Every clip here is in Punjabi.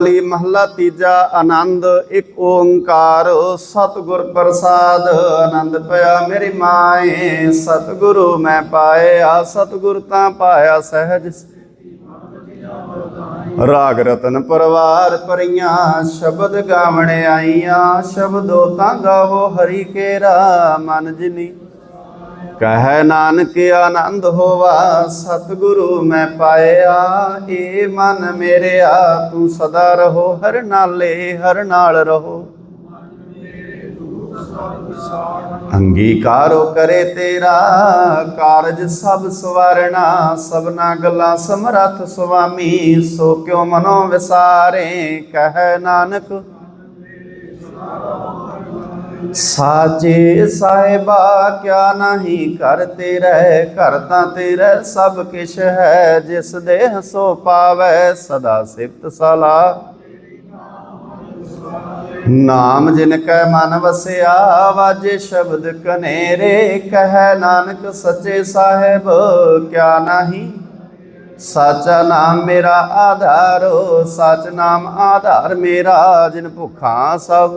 ਲਈ ਮਹੱਲਾ ਤੀਜਾ ਆਨੰਦ, ਇੱਕ ਓੰਕਾਰ, ਸਤਿਗੁਰ ਪ੍ਰਸਾਦ। ਆਨੰਦ ਪਿਆ ਮੇਰੀ ਮਾਏ, ਸਤਿਗੁਰੂ ਮੈਂ ਪਾਇਆ, ਸਤਿਗੁਰ ਤਾਂ ਪਾਇਆ ਸਹਿਜ ਰਾਗ ਰਤਨ ਪਰਵਾਰ ਪਰੀਆਂ ਸ਼ਬਦ ਗਾਵਣ ਆਈਆਂ, ਸ਼ਬਦੋ ਤਾਂ ਗਾਵੋ ਹਰੀ ਕੇਰਾ, ਮਨ ਜਿਨੀ। ਕਹੈ ਨਾਨਕ ਆਨੰਦ ਹੋਵਾ, ਸਤਿਗੁਰੂ ਮੈਂ ਪਾਇਆ, ਏ ਮਨ ਮੇਰਿਆ, ਤੂੰ ਸਦਾ ਰਹੋ, ਹਰ ਨਾਲੇ, ਹਰ ਨਾਲ ਰਹੋ। ਅੰਗੀਕਾਰੋ ਕਰੇ ਤੇਰਾ, ਕਾਰਜ ਸਭ ਸਵਾਰਣਾ, ਸਭਨਾ ਗੱਲਾਂ ਸਮਰੱਥ ਸੁਆਮੀ, ਸੋ ਕਿਉ ਮਨੋ ਵਿਸਾਰੇ, ਕਹਿ ਨਾਨਕ। ਸਾਚੇ ਸਾਹਿਬਾ ਕਿਆ ਨਹੀਂ ਕਰ ਤੇਰੇ ਘਰ ਤਾਂ ਤੇਰੇ ਸਭ ਕਿਛ ਹੈ, ਜਿਸ ਦੇ ਸੋ ਪਾਵੈ ਸਦਾ ਸਿਫਤ ਸਲਾ। ਨਾਮ ਜਿਨ ਕੈ ਮਨ ਵਸਿਆ, ਵਾਜੇ ਸ਼ਬਦ ਕਨੇਰੇ, ਕਹੈ ਨਾਨਕ ਸੱਚੇ ਸਾਹਿਬ, ਕਿਆ ਨਹੀਂ? ਸਾਚਾ ਨਾਮ ਮੇਰਾ ਆਧਾਰੋ, ਸਚ ਨਾਮ ਆਧਾਰ ਮੇਰਾ, ਜਿਨ ਭੁਖਾਂ ਸਭ।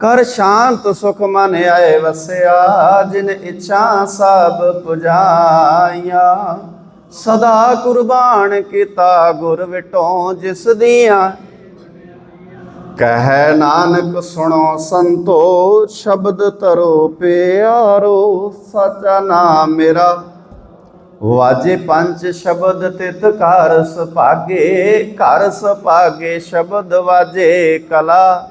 ਕਰ ਸ਼ਾਂਤ ਸੁਖ ਮਨ ਆਏ ਵਸਿਆ, ਜਿਨ ਇੱਛਾ ਸਭ ਪੁਜਾਈਆਂ। ਸਦਾ ਕੁਰਬਾਨ ਕੀਤਾ ਗੁਰ ਵਿਟੋ ਜਿਸ ਦੀਆਂ। ਕਹੈ ਨਾਨਕ ਸੁਣੋ ਸੰਤੋ ਸ਼ਬਦ ਤਰੋ ਪਿਆਰੋ, ਸਚਾ ਨਾਮ ਮੇਰਾ। ਵਾਜੇ ਪੰਜ ਸ਼ਬਦ ਤਿਤ ਘਰ ਸੁਭਾਗੇ ਘਰ ਸੁਭਾਗੇ ਸ਼ਬਦ ਵਾਜੇ ਕਲਾ।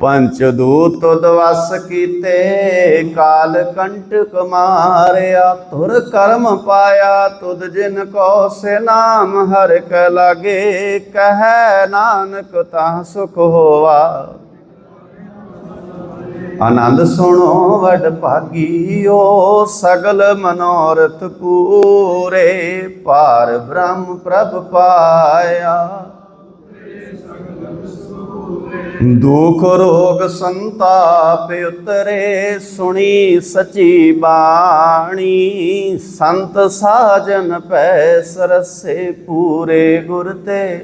ਪੰਚ ਦੂਤ ਦਵਸ ਕੀਤੇ, ਕਾਲ ਕੰਟਕ ਮਾਰਿਆ ਤੁਰ ਕਰਮ ਪਾਇਆ, ਤੁਧ ਜਿਨ ਕੋ ਸੇ ਨਾਮ ਹਰ ਕ ਲਾਗੇ, ਕਹੈ ਨਾਨਕ ਤਾਂ ਸੁਖ ਹੋਵਾ ਆਨੰਦ ਸੁਣੋ ਵਡ ਭਾਗੀਓ, ਸਗਲ ਮਨੋਰਥ ਪੂਰੇ ਪਾਰ ਬ੍ਰਹਮ ਪ੍ਰਭ ਪਾਇਆ। ਦੁਖ ਰੋਗ ਸੰਤਾਪ ਉਤਰੇ ਸੁਣੀ ਸਚੀ ਬਾਣੀ। ਸੰਤ ਸਾਜਨ ਪੈ ਸਰਸੇ ਪੂਰੇ ਗੁਰ ਤੇ।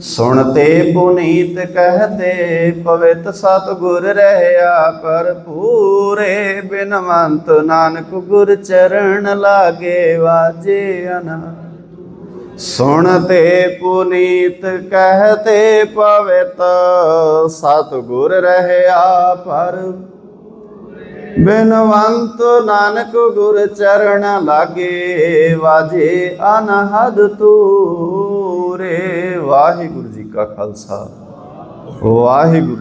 ਸੁਣਤੇ ਪੁਨੀਤ ਕਹਤੇ, ਪਵਿੱਤ ਸਤਿਗੁਰ ਰਹਿਆ ਪਰ ਪੂਰੇ ਬਿਨਵੰਤ ਨਾਨਕ ਗੁਰ ਚਰਨ ਲਾਗੇ ਵਾਜੇ ਅਨੰਦ। ਸੁਣਤੇ ਪੁਨੀਤ ਕਹਤੇ ਪਵਿੱਤ, ਸਤਿਗੁਰ ਰਹਿਆ ਪਰ ਬਿਨਵੰਤ ਨਾਨਕ ਗੁਰ ਚਰਨ ਲਾਗੇ, ਵਾਜੇ ਅਨਹਦ ਤੂਰੇ। ਵਾਹਿਗੁਰੂ ਜੀ ਕਾ ਖਾਲਸਾ। ਵਾਹਿਗੁਰੂ ਜੀ